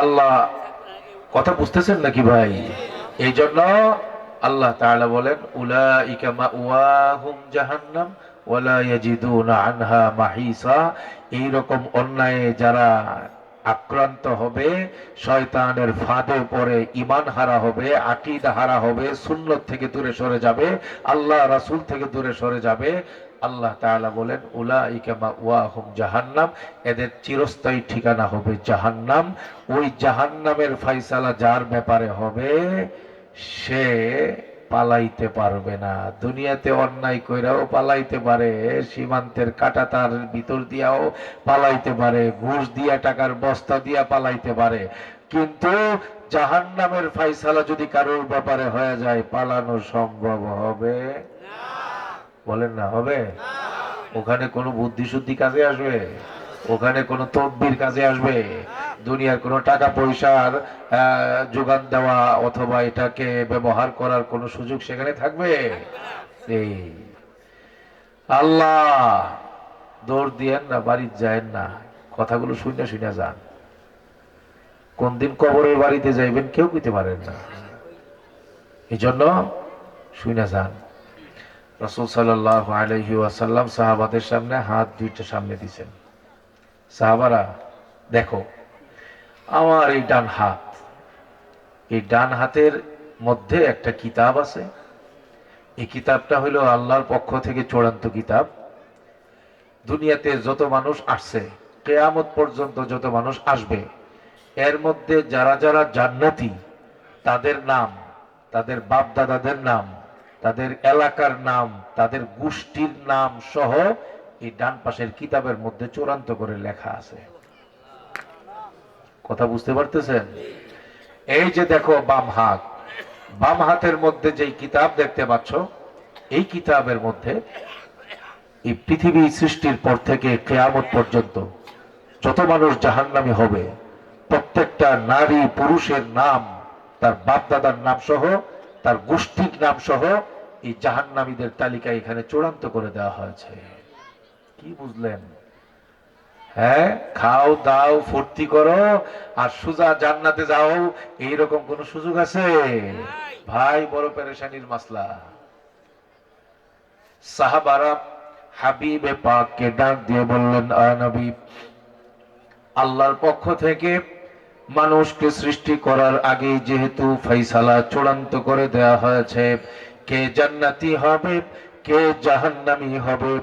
আল্লাহ, কথা বুঝতেছেন নাকি ভাই? এই জন্য আল্লাহ তাআলা বলেন, উলাইকা মাওয়াহুম জাহান্নাম ওয়ালা ইয়াজিদুনা আনহা মাহিসা। এই রকম অন্যায়ে যারা আক্রান্ত হবে, শয়তানের ফাঁদে পড়ে ইমান হারা হবে, আকিদা হারা হবে, সুন্নত থেকে দূরে সরে যাবে, আল্লাহ রাসূল থেকে দূরে সরে যাবে। আল্লাহ তাআলা বলেন, উলাইকা মাওয়াহুম জাহান্নাম, এদের চিরস্থায়ী ঠিকানা হবে জাহান্নাম। ওই জাহান্নামের ফয়সালা যার ব্যাপারে হবে, সে পালাইতে পারবে না। দুনিয়াতে অন্যায় কইরাও পালাইতে পারে, সীমান্তের কাটা তার ভিতর দিয়াও পালাইতে পারে, ঘুষ দিয়া, টাকার বস্তা দিয়া পালাইতে পারে। কিন্তু জাহান্নামের ফাইসালা যদি কারোর ব্যাপারে হয়ে যায়, পালানো সম্ভব হবে। বলেন না, হবে? ওখানে কোনো বুদ্ধি শুদ্ধি কাজে আসবে? ওখানে কোনো তদবির কাজে আসবে? দুনিয়ার কোনো টাকা পয়সার যোগান দেওয়া অথবা এটাকে ব্যবহার করার কোনো সুযোগ সেখানে থাকবে? এই আল্লাহ, দৌড় দিয়েন না বাড়ির যায়েন না। কথাগুলো শুনে শুনে যান। কোন দিন কবরের বাড়িতে যাইবেন কেউ কইতে পারেন না। এই জন্য শুনে যান। রসুল সাল্লাহ আলহি ওয়াসাল্লাম সাহাবাদের সামনে হাত দুইটা সামনে দিছেন সাহাবারা, দেখো, আমার এই ডান হাত, এই ডান হাতের মধ্যে একটা কিতাব আছে। এই কিতাবটা হলো আল্লাহর পক্ষ থেকে চূড়ান্ত কিতাব। দুনিয়াতে যত মানুষ আসছে, কেয়ামত পর্যন্ত যত মানুষ আসবে, এর মধ্যে যারা যারা জান্নাতি, তাদের নাম, তাদের বাপ দাদাদের নাম তাদের এলাকার নাম, তাদের গোষ্ঠীর নাম সহ এই ডান পাশের কিতাবের মধ্যে চূড়ান্ত করে লেখা আছে। কথা বুঝতে পারতেছেন? এই যে দেখো বাম হাত। বাম হাতের মধ্যে যেই কিতাব দেখতে পাচ্ছ, এই কিতাবের মধ্যে এই পৃথিবী সৃষ্টির পর থেকে কেয়ামত পর্যন্ত যত মানুষ জাহান্নামী হবে, প্রত্যেকটা নারী পুরুষের নাম, তার বাপ দাদার নাম সহ, তার গোষ্ঠীর নাম সহ এই জাহান্নামীদের তালিকা এখানে চূড়ান্ত করে দেওয়া হয়েছে। কি বুঝলেন? হ্যাঁ খাও, দাও, ফুর্তি করো, আর সুজা জান্নাতে যাও, এইরকম কোন সুযোগ আছে? ভাই, বড় পেরেশানির মাসলা। সাহাবারা হাবিবে পাককে ডাক দিয়ে বললেন, "আ নবী, আল্লাহর পক্ষ থেকে মানুষকে সৃষ্টি করার আগে যেহেতু ফাইসালা চূড়ান্ত করে দেয়া হয়েছে কে জান্নাতি হবে, কে জাহান্নামি হবে,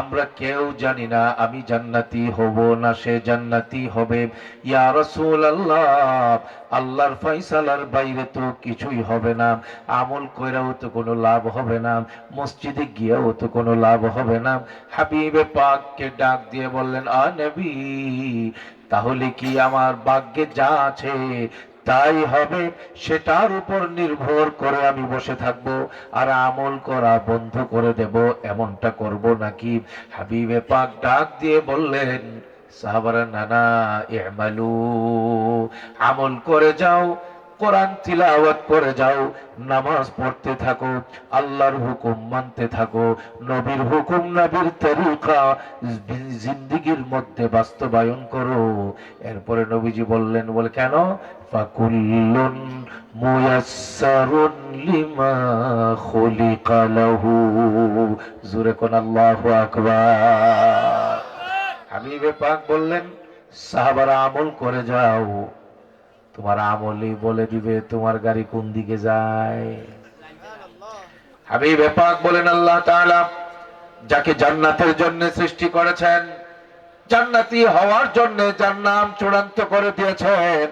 আমরা কেউ জানি না, আমি জান্নাতি হব না সে জান্নাতি হবে। ইয়া রাসূলুল্লাহ, আল্লাহর ফয়সালার বাইরে তো কিছুই হবে না, আমল কইরাও তো কোনো লাভ হবে না, মসজিদে গিয়েও তো কোনো লাভ হবে না। হাবিবে পাককে ডাক দিয়ে বললেন, আ নবী, তাহলে কি আমার ভাগ্যে যা আছে তাই হবে, সেটার উপর নির্ভর করে আমি বসে থাকব আর আমল করা বন্ধ করে দেব, এমনটা করব নাকি? হাবিবে পাক ডাক দিয়ে বললেন সাহাবারা নানা এমালু আমল করে যাও কোরআন তিলাওয়াত করে যাও, নামাজ পড়তে থাকো, আল্লাহর হুকুম মানতে থাকো, নবীর হুকুম, নবীর তরিকা জিন্দিগির মধ্যে বাস্তবায়ন করো। এরপরে নবীজি বললেন, বলে, কেন? ফাকুল্লুন মুয়াসসারুন লিমা খুলিকা লাহু। কোন আল্লাহু আকবার। হাবিবে পাক বললেন, সাহাবারা আমল করে যাও। তোমার আমলই বলে দিবে, তোমার গাড়ি কোন দিকে যায়? বলেন, আল্লাহ যাকে জান্নাতের জন্য সৃষ্টি করেছেন, জান্নাতি হওয়ার জন্য যার নাম চূড়ান্ত করে দিয়েছেন,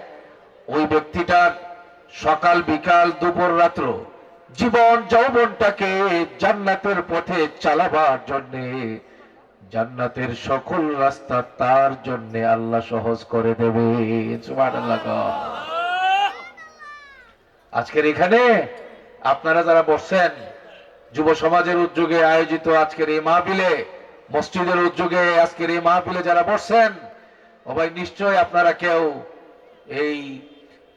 ওই ব্যক্তিটার সকাল বিকাল দুপুর রাত্র জীবন যৌবনটাকে জান্নাতের পথে চালাবার জন্যে জান্নাতের সকল রাস্তা তার জন্য আল্লাহ সহজ করে দেবে। আজকের এখানে আপনারা যারা বসছেন, যুব সমাজের উদ্যোগে আয়োজিত আজকের এই মাহফিলে, মসজিদের উদ্যোগে আজকের এই মাহফিলে যারা বসছেন, ও ভাই নিশ্চয় আপনারা কেউ এই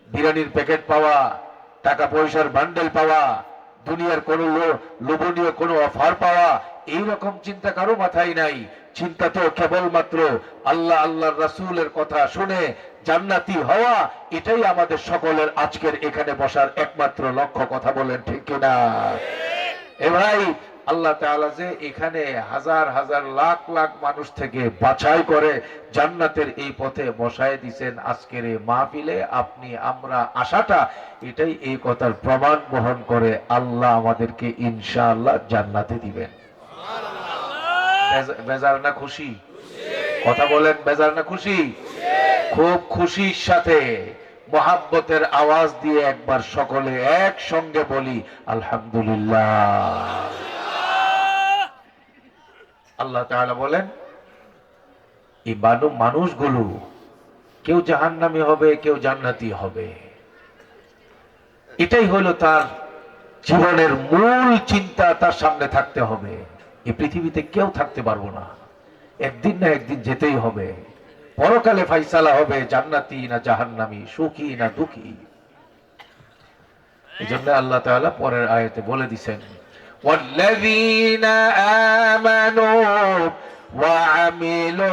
বিরিয়ানির প্যাকেট পাওয়া, টাকা পয়সার বান্ডেল পাওয়া, দুনিয়ার কোনো লোভনীয় কোনো অফার পাওয়া এই রকম চিন্তা কারও মাথায় নাই। চিন্তা তো কেবলমাত্র আল্লাহ আল্লাহর রাসূলের কথা শুনে জান্নাতি হওয়া, এটাই আমাদের সকলের আজকের এখানে বসার একমাত্র লক্ষ্য। কথা বলেন ঠিক কিনা? এ ভাই, আল্লাহ তাআলা যে এখানে হাজার হাজার লাখ লাখ মানুষ থেকে বাছাই করে জান্নাতের এই পথে বসায় দিছেন আজকের এই মাহফিলে, আপনি, আমরা আশাটা এটাই এই কথার প্রমাণ বহন করে আল্লাহ আমাদেরকে ইনশাআল্লাহ জান্নাতে দিবেন। বেজার না খুশি। কথা বলেন, বেজার না খুশি? খুব খুশির সাথে মোহাব্বতের আওয়াজ দিয়ে একবার সকলে একসঙ্গে বলি, আলহামদুলিল্লাহ। আল্লাহ তাআলা বলেন এই মানু মানুষগুলো কেউ জাহান্নামী হবে, কেউ জান্নাতি হবে। এটাই হলো তার জীবনের মূল চিন্তা, তার সামনে থাকতে হবে। এই পৃথিবীতে কেউ থাকতে পারবো না একদিন না একদিন যেতেই হবে পরকালে ফাইসালা হবে জান্নাতি না জাহান্নামী সুখী না দুঃখী এই জন্য আল্লাহ তাআলা পরের আয়াতে বলে দিছেন والذين آمنوا وعملوا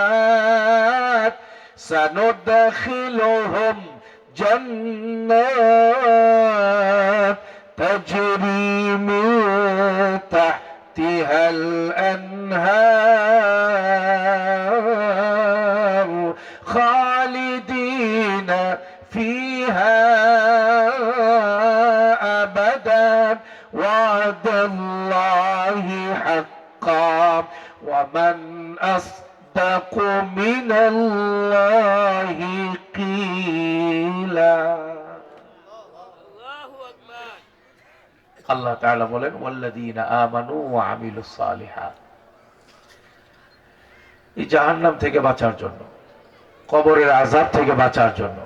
الصالحات سندخلهم جنات تجري من تحتها তাআলা বলেন, ওয়াল্লাযীনা আমানু ওয়া আমিলুস সালিহাত। এই জাহান্নাম থেকে বাঁচার জন্য, কবরের থেকে বাঁচার জন্য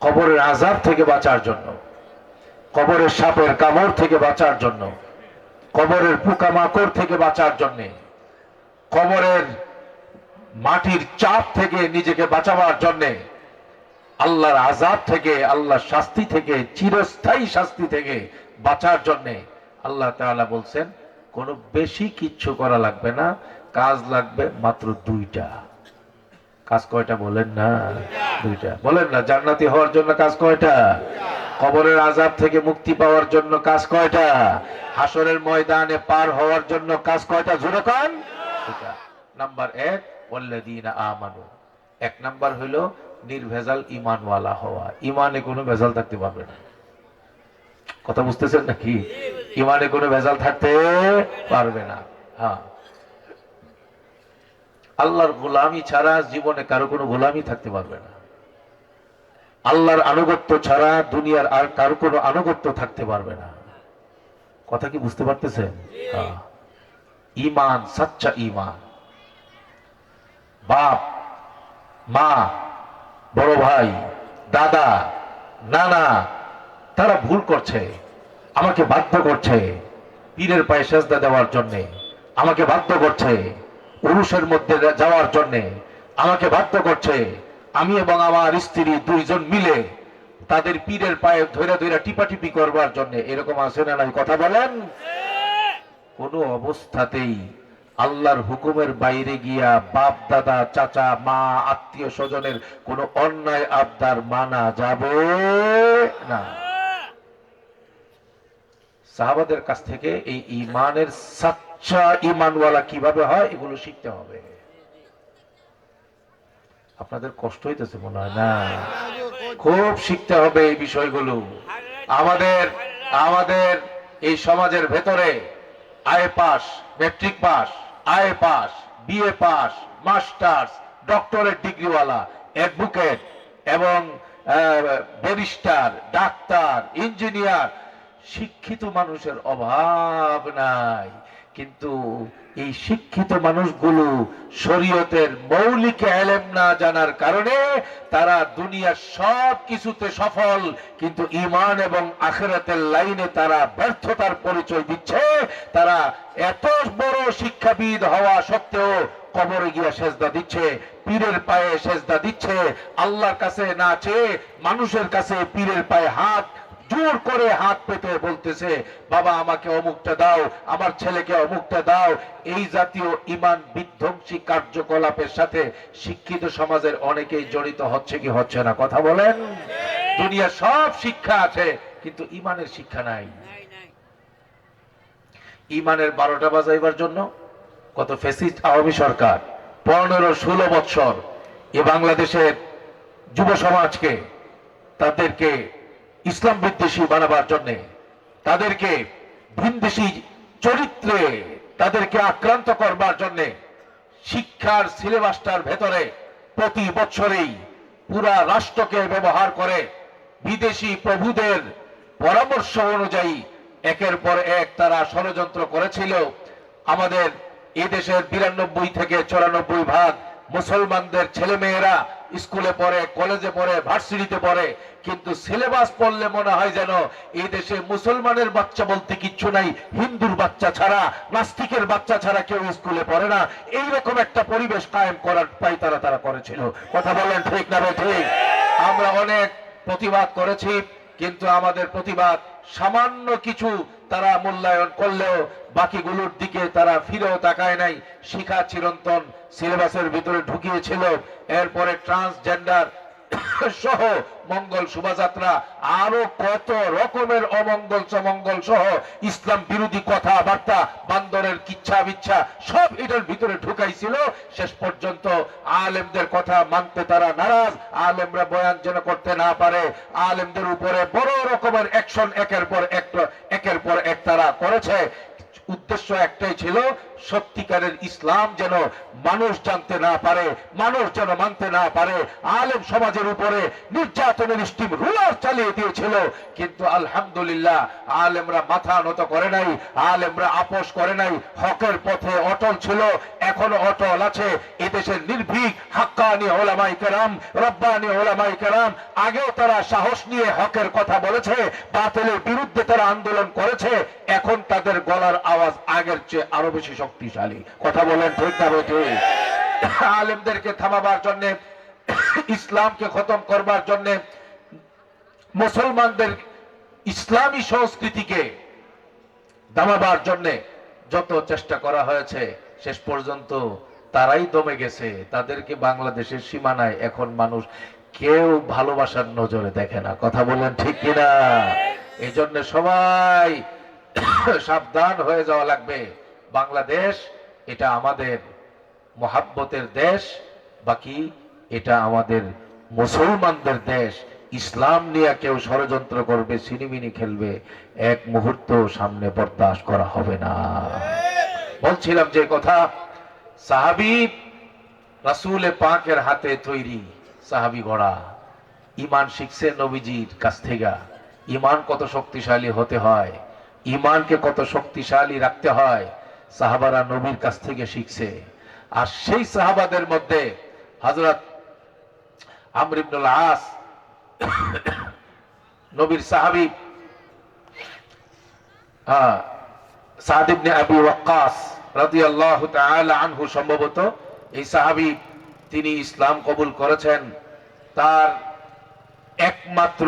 কবরের থেকে বাঁচার জন্য, কবরের সাপের কামড় থেকে বাঁচার জন্য, কবরের পোকামাকড় থেকে বাঁচার জন্য, কবরের মাটির চাপ থেকে নিজেকে বাঁচাবার জন্যে আল্লাহর আজাব থেকে, আল্লাহর শাস্তি থেকে, চিরস্থায়ী শাস্তি থেকে বাঁচার জন্যে আল্লাহ তাআলা বলছেন, কোনো বেশি কিচ্ছু করা লাগবে না, কাজ লাগবে মাত্র দুইটা। কাজ কয়টা বলেন না? দুইটা। বলেন না, জান্নাতি হওয়ার জন্য কাজ কয়টা? কবরের আজাব থেকে মুক্তি পাওয়ার জন্য কাজ কয়টা? হাসরের ময়দানে পার হওয়ার জন্য কাজ কয়টা? জোরে কান। নাম্বার এক, ওয়াল্লাযীনা আমানু। এক নাম্বার হইল নির্ভেজাল ইমানওয়ালা হওয়া। ইমানে কোনো ভেজাল থাকতে পারবে না। কথা বুঝতেছেন নাকি? ইমানে কোনো ভেজাল থাকতে পারবে না। হ্যাঁ। আল্লাহর গোলামি ছাড়া জীবনে কারও কোনো গোলামি থাকতে পারবে না। আল্লাহর আনুগত্য ছাড়া দুনিয়ার আর কারও কোনো আনুগত্য থাকতে পারবে না। কথা কি বুঝতে পারতেছেন? হ্যাঁ। ইমান সাচ্চা ইমান বাপ, মা বড় ভাই দাদা নানা তারা ভুল করছে আমাকে বাধ্য করছে পীরের পায়ে সেজদা দেওয়ার জন্যে আমাকে বাধ্য করছে পুরুষের মধ্যে যাওয়ার জন্যে আমাকে বাধ্য করছে আমি এবং আমার স্ত্রী দুইজন মিলে তাদের পীরের পায়ে ধরে ধরে টিপাটিপি করবার জন্য। এরকম আছে না নাই? কথা বলেন? কোনো অবস্থাতেই আল্লাহর হুকুমের বাইরে গিয়া বাপ, দাদা, চাচা, মা, আত্মীয় স্বজনের কোন অন্যায় আবদার মানা যাবে না। সাহাবাদের কাছ থেকে এই ইমানের সাচ্চা ইমানওয়ালা কীভাবে হয়, এগুলো শিখতে হবে। আপনাদের কষ্ট হইতেছে মনে হয় না? খুব শিখতে হবে এই বিষয়গুলো। আমাদের আমাদের এই সমাজের ভেতরে আয় পাস মেট্রিক পাস আয়ে pass BA pass, masters, doctorate ডিগ্রিওয়ালা, advocate এবং ব্যারিস্টার, ডাক্তার, ইঞ্জিনিয়ার। শিক্ষিত মানুষের অভাব নাই। কিন্তু এই শিক্ষিত মানুষগুলো শরীয়তের মৌলিক এলেম না জানার কারণে তারা দুনিয়ার সব কিছুতে সফল, কিন্তু ইমান এবং আখেরাতের লাইনে তারা ব্যর্থতার পরিচয় দিচ্ছে। তারা এত বড় শিক্ষাবিদ হওয়া সত্ত্বেও কবরে গিয়া সেজদা দিচ্ছে, পীরের পায়ে সেজদা দিচ্ছে, আল্লাহর কাছে না চেয়ে মানুষের কাছে পীরের পায়ে হাত জোর করে হাত পেতে বলতেছে, বাবা, আমাকে অমুকটা দাও, আমার ছেলেকে অমুকটা দাও। এই জাতীয় ইমান বিধ্বংসী কার্যকলাপের সাথে শিক্ষিত সমাজের অনেকেই জড়িত হচ্ছে কি হচ্ছে না? কথা বলেন। দুনিয়ার সব শিক্ষা আছে, কিন্তু ইমানের শিক্ষা নাই। ইমানের বারোটা বাজাইবার জন্য কত ফেসিস্ট আওয়ামী সরকার, পনেরো ষোলো বৎসর এ বাংলাদেশের যুব সমাজকে তাদেরকে ইসলাম বিদ্বেষী বানাবার জন্য তাদেরকে ভিনদেশী চরিত্রে তাদেরকে আক্রান্ত করবার জন্য শিক্ষার সিলেবাসটার ভেতরে প্রতি বছরেই পুরা রাষ্ট্রকে ব্যবহার করে বিদেশি প্রভুদের পরামর্শ অনুযায়ী একের পর এক তারা ষড়যন্ত্র করেছিল। আমাদের এই দেশের বিরানব্বই থেকে চুরানব্বই ভাগ মুসলমানদের ছেলে মেয়েরা স্কুলে পড়ে, কলেজে পড়ে, ভার্সিটিতে পড়ে, কিন্তু সিলেবাস পড়লে মনে হয় যেন এই দেশে মুসলমানের বাচ্চা বলতে কিচ্ছু নাই, হিন্দুর বাচ্চা ছাড়া, নাস্তিকের বাচ্চা ছাড়া কেউ স্কুলে পড়ে না। এইরকম একটা পরিবেশ কায়েম করার পাই তারা তারা করেছিল। কথা বলেন ঠিক না ভাই, ঠিক। আমরা অনেক প্রতিবাদ করেছি, কিন্তু আমাদের প্রতিবাদ সামান্য কিছু তারা মূল্যায়ন করলেও বাকিগুলোর দিকে তারা ফিরেও তাকায় নাই। শিখা চিরন্তন সিলেবাসের ভিতরে ঢুকিয়েছিল। এরপরে ট্রান্সজেন্ডার সহ মঙ্গল শোভাযাত্রা, আরও কত রকমের অমঙ্গল সমঙ্গল সহ ইসলাম বিরোধী কথাবার্তা, বান্দরের কিচ্ছা বিচ্ছা, সব এটার ভিতরে ঢুকাইছিল। শেষ পর্যন্ত আলেমদের কথা মানতে তারা নারাজ। আলেমরা বয়ান যেন করতে না পারে। আলেমদের উপরে বড় রকমের অ্যাকশন একের পর এক একের পর এক তারা করেছে। উদ্দেশ্য একটাই ছিল সত্যিকারের ইসলাম যেন মানুষ জানতে না পারে, মানুষ যেন মানতে না পারে, আলেম সমাজের উপরে নির্যাতনের স্টিম রুলার চালিয়ে দিয়েছিল। কিন্তু আলহামদুলিল্লাহ আলেমরা মাথা নত করে নাই, আলেমরা আপোষ করে নাই, হকের পথে অটল ছিল, এখনও অটল আছে। এদেশের নির্ভীক, হাক্কানি ওলামাই কেরাম, রব্বানি ওলামাই কেরাম, আগেও তারা সাহস নিয়ে হকের কথা বলেছে, বাতিলের বিরুদ্ধে তারা আন্দোলন করেছে, এখন তাদের গলার আওয়াজ আগের চেয়ে আরও বেশি শক্তিশালী। কথা বলেন, ঠিক না আলেমদেরকে থামাবার জন্য, ইসলামকে খতম করবার জন্য, মুসলমানদের ইসলামী সংস্কৃতিকে দামাবার জন্য যত চেষ্টা করা হয়েছে, শেষ পর্যন্ত তারাই দমে গেছে। তাদেরকে বাংলাদেশের সীমানায় এখন মানুষ কেউ ভালোবাসার নজরে দেখে না। কথা বলেন, ঠিক কিনা? এই জন্য সবাই সাবধান হয়ে যাওয়া লাগবে। বাংলাদেশ, এটা আমাদের মহাব্বতের দেশ, বাকি এটা আমাদের মুসলমানদের দেশ। ইসলাম নিয়ে কেউ ষড়যন্ত্র করবে সিনিমিনি খেলবে, এক মুহূর্ত সামনে বরদাস্ত করা হবে না। বলছিলাম যে কথা, সাহাবি রাসুলে পাকের হাতে তৈরি সাহাবি ঘোড়া ইমান শিখছে নবীজির কাছ থেকে। ইমান কত শক্তিশালী হতে হয় ইমানকে কত শক্তিশালী রাখতে হয় সাহাবারা নবীর কাছ থেকে শিখছে। আর সেই সাহাবাদের মধ্যে হজরত আমর ইবনুল আস নবীর সাহাবি সাদ ইবনে আবি ওয়াক্কাস আনহু সম্ভবত এই সাহাবী তিনি ইসলাম কবুল করেছেন। তার একমাত্র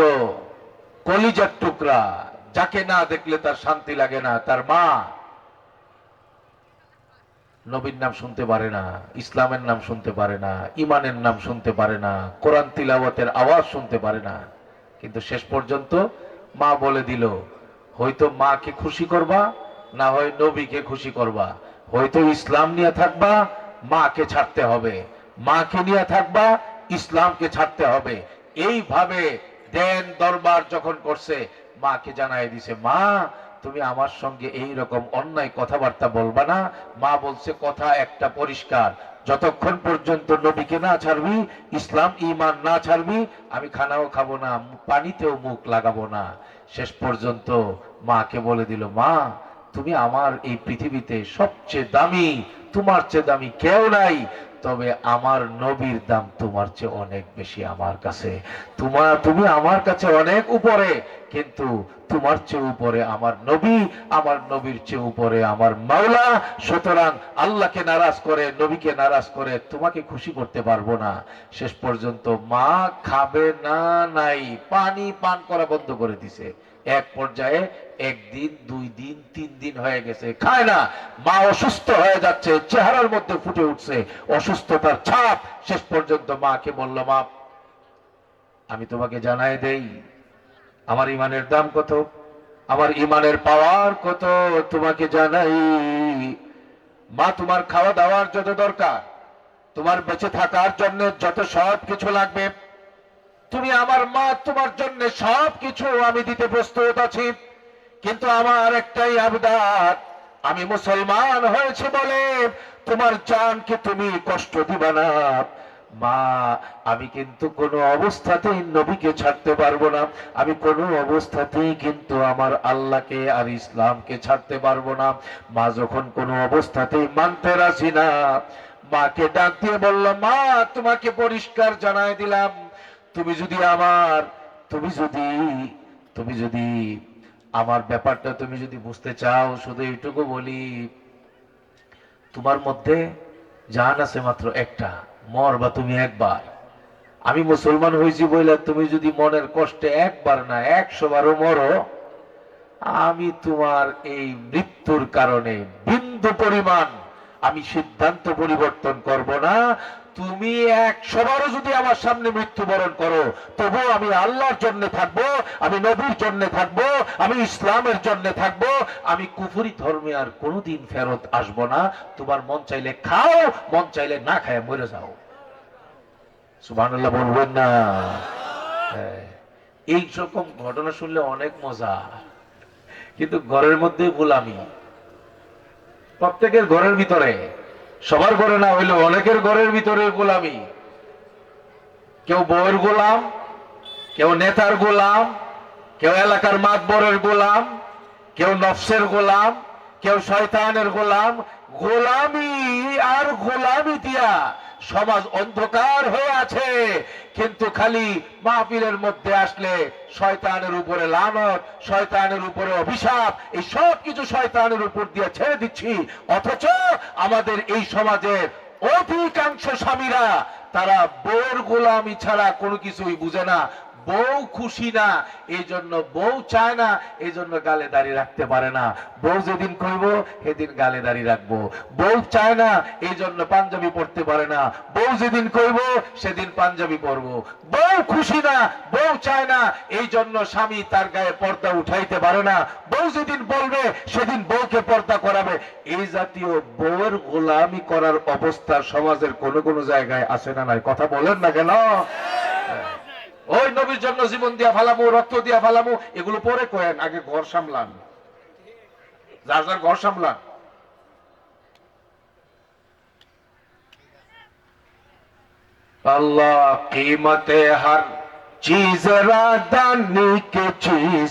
কলিজার টুকরা, যাকে না দেখলে তার শান্তি লাগে না, তার মা নবীর নাম শুনতে পারে না, ইসলামের নাম শুনতে পারে না ইমানের নাম শুনতে পারে না, কোরআন তিলাওয়াতের আওয়াজ শুনতে পারে না। কিন্তু শেষ পর্যন্ত মা বলে দিল, হয়তো মাকে খুশি করবা, না হয় নবীকে খুশি করবা। হয়তো ইসলাম নিয়ে থাকবা, মাকে ছাড়তে হবে। মাকে নিয়ে থাকবা, ইসলামকে ছাড়তে হবে। এইভাবে দেন দরবার যখন করছে, মাকে জানাই দিছে, মা তুমি আমার সঙ্গে এই রকম অন্যায় কথাবার্তা বলবা না। মা বলছে, কথা একটা পরিষ্কার। যতক্ষণ পর্যন্ত নবীকে না ছাড়বি, ইসলাম ইমান না ছাড়বি, আমি খানাও খাব না, পানিতেও মুখ লাগাবো না। শেষ পর্যন্ত মাকে বলে দিল, মা, তুমি আমার এই পৃথিবীতে সবচেয়ে দামি, তোমার চেয়ে দামি কেউ নাই। তবে আমার নবীর দাম তোমার চেয়ে অনেক বেশি আমার কাছে। তোমার তুমি আমার কাছে অনেক উপরে। কিন্তু তোমার চেয়ে উপরে আমার নবী, আমার নবীর চেয়ে উপরে আমার মাওলা। সুতরাং আল্লাহকে নারাজ করে, নবীকে নারাজ করে তোমাকে খুশি করতে পারব না। শেষ পর্যন্ত মা খাবে না, নাই, পানি পান করা বন্ধ করে দিছে। এক পর্যায়ে একদিন, দুই দিন, তিন দিন হয়ে গেছে, খায় না। মা অসুস্থ হয়ে যাচ্ছে, চেহারার মধ্যে ফুটে উঠছে, অসুস্থতার ছাপ। শেষ পর্যন্ত মাকে বলল, মা, আমি তোমাকে জানাই দেই আমার ইমানের দাম কত? আমার ইমানের পাওয়ার কত? তোমাকে জানাই। মা, তোমার খাওয়া দাওয়ার যত দরকার, তোমার বেঁচে থাকার জন্য যত সব কিছু লাগবে। তুমি আমার মা, তোমার জন্য সব কিছু আমি দিতে প্রস্তুত আছি। কিন্তু আমার একটাই আবদার, আমি মুসলমান হয়েছে বলে তোমার জানকে তুমি কষ্ট দিবা না। মা, আমি কিন্তু কোনো অবস্থাতেই নবীকে ছাড়তে পারব না। আমি কোনো অবস্থাতেই কিন্তু আমার আল্লাহকে আর ইসলামকে ছাড়তে পারব না। মা, যখন কোনো অবস্থাতেই মানতে রাজি না, মাকে ডাক দিয়ে বলল, মা, তোমাকে পরিষ্কার জানাই দিলাম। তুমি যদি আমার, তুমি যদি তুমি যদি আমার ব্যাপারটা তুমি যদি বুঝতে চাও, শুধু এইটুকু বলি, তোমার মধ্যে জান আছে মাত্র একটা। মর বা তুমি একবার। আমি মুসলমান হয়েছি বলে তুমি যদি মনের কষ্টে একবার না একশো বারও মরো, আমি তোমার এই মৃত্যুর কারণে বিন্দু পরিমাণ আমি সিদ্ধান্ত পরিবর্তন করব না। তুমি একশো বারো যদি আমার সামনে মৃত্যুবরণ করো তবু আমি আল্লাহর জন্য থাকব, আমি নবীর জন্য থাকব, আমি ইসলামের জন্য থাকব। আমি কুফুরি ধর্মে আর কোনোদিন ফেরত আসব না। তোমার মন চাইলে খাও, মন চাইলে না খায়, মরে যাও। সুবহানাল্লাহ বলবেন না। হ্যাঁ। এই রকম ঘটনা শুনলে অনেক মজা। কিন্তু ঘরের মধ্যে গোলামি প্রত্যেকের ঘরের ভিতরে। সবার ঘরে না হইলে অনেকের ঘরের ভিতরে গোলামি। কেউ বউয়ের গোলাম, কেউ নেতার গোলাম, কেউ এলাকার মাতবরের গোলাম, কেউ নফসের গোলাম, কেউ শয়তানের গোলাম। গোলামি আর গোলামি দিয়া সমাজ অন্ধকার হয়ে আছে। কিন্তু খালি মাহফিলের মধ্যে আসলে শয়তানের উপরে লানত, শয়তানের উপরে অভিশাপ, এই সব কিছু শয়তানের উপর দিয়ে ছেড়ে দিচ্ছি। অথচ আমাদের এই সমাজের অধিকাংশ স্বামীরা, তারা বোর গোলামি ছাড়া কোনো কিছুই বুঝে না। বউ খুশি না এই জন্য বউ চায় না এই জন্য গালে দাঁড়িয়ে রাখতে পারে না। বউ যেদিন কইব, সেদিন গালে দাঁড়িয়ে রাখব। বউ চায় না এই জন্য পাঞ্জাবি পড়তে পারে না। বউ যেদিন কইব, সেদিন পাঞ্জাবি পরবো। বউ খুশি না, বউ চায় না এই জন্য স্বামী তার গায়ে পর্দা উঠাইতে পারে না। বউ যেদিন বলবে, সেদিন বউকে পর্দা করাবে। এই জাতীয় বউয়ের গোলামি করার অবস্থা সমাজের কোন কোন জায়গায় আছে না নাই? কথা বলেন না কেন? ওই নবীর জন্য জীবন দিয়া ফালামু, রক্ত দিয়া ফালামু, এগুলো পরে কয়েন, আগে ঘর সামলান। যার যার ঘর সামলান। আল্লাহ কিমতে হার চিজ را دانی کے چیز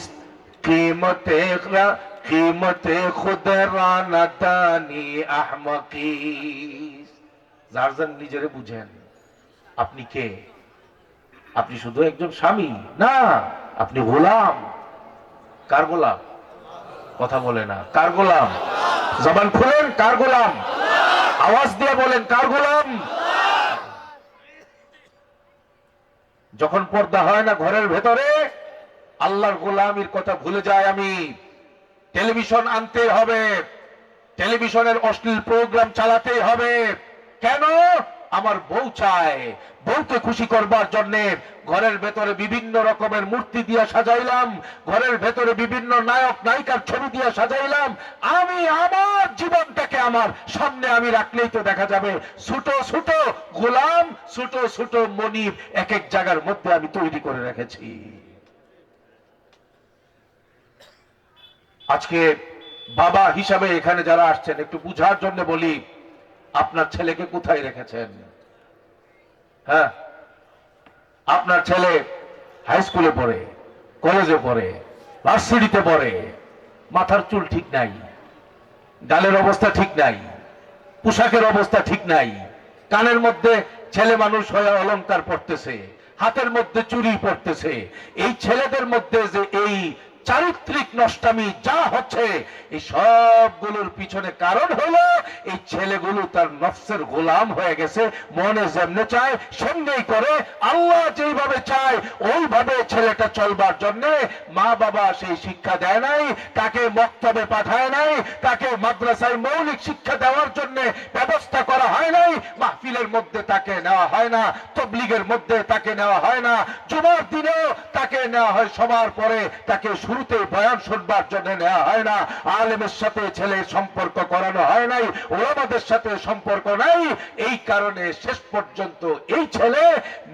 قیمت را قیمت خود را ندانی যার যার নিজেরে বুঝেন, আপনি কে? আপনি শুধু একজন স্বামী। না, আপনি গোলাম। কার গোলাম? কথা বলে না। কার গোলাম? জবান খুলেন, কার গোলাম? আওয়াজ দিয়ে বলেন, কার গোলাম? যখন পর্দা হয় না ঘরের ভেতরে, আল্লাহর গোলামির কথা ভুলে যায় আমি। টেলিভিশন আনতে হবে। টেলিভিশনের অশ্লীল প্রোগ্রাম চালাতে হবে। কেন? আমার বউ চায়। বউকে খুশি করবার জন্য ঘরের ভেতরে বিভিন্ন রকমের মূর্তি দিয়ে সাজাইলাম, ঘরের ভেতরে বিভিন্ন নায়ক, নায়িকার ছবি দিয়ে সাজাইলাম। আমি আমার জীবনটাকে আমার সামনে আমি রাখলেই তো দেখা যাবে। ছোট ছোট গোলাম ছোট ছোট মনিব এক এক জায়গার মধ্যে আমি তৈরি করে রেখেছি। আজকে বাবা হিসাবে এখানে যারা আসছেন, একটু বুঝার জন্য বলি আপনার ছেলেকে কোথায় রেখেছেন? হ্যাঁ? আপনার ছেলে হাই স্কুলে পড়ে কলেজে পড়ে ভার্সিটিতে পড়ে, মাথার চুল ঠিক নাই, গালের অবস্থা ঠিক নাই, পোশাকের অবস্থা ঠিক নাই, কানের মধ্যে ছেলে মানুষ হয়ে অলংকার পড়তেছে হাতের মধ্যে চুরি পড়তেছে এই ছেলেদের মধ্যে যে এই চারিত্রিক নষ্টামি যা হচ্ছে, এই সবগুলোর পিছনে কারণ হলো, এই ছেলেগুলো তার নফসের গোলাম হয়ে গেছে, মনে যেমনে চায়, সেমনেই করে, আল্লাহ যেইভাবে চায়, ওইভাবে ছেলেটা চলবার জন্য মা বাবা সেই শিক্ষা দেয় নাই, তাকে মক্তবে পাঠায় নাই, তাকে মাদ্রাসায় মৌলিক শিক্ষা দেওয়ার জন্য ব্যবস্থা করা হয় নাই, মাহফিলের মধ্যে তাকে নেওয়া হয় না, তবলিগের মধ্যে তাকে নেওয়া হয় না, জুমার দিনেও তাকে নেওয়া হয়, সবার পরে তাকে শুরুতে বয়ান শুনবার জন্য নেওয়া হয় না। আলেমের সাথে ছেলে সম্পর্ক করানো হয় নাই, ওলামাদের সাথে সম্পর্ক নাই। এই কারণে শেষ পর্যন্ত এই ছেলে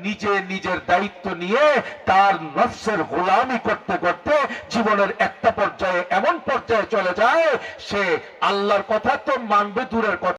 নিজে নিজের দায়িত্ব নিয়ে তার নফসের গোলামি করতে করতে জীবনের একটা পর্যায়ে এমন পর্যায়ে চলে যায়, সে আল্লাহর কথা তো মানবে, দূরের কথা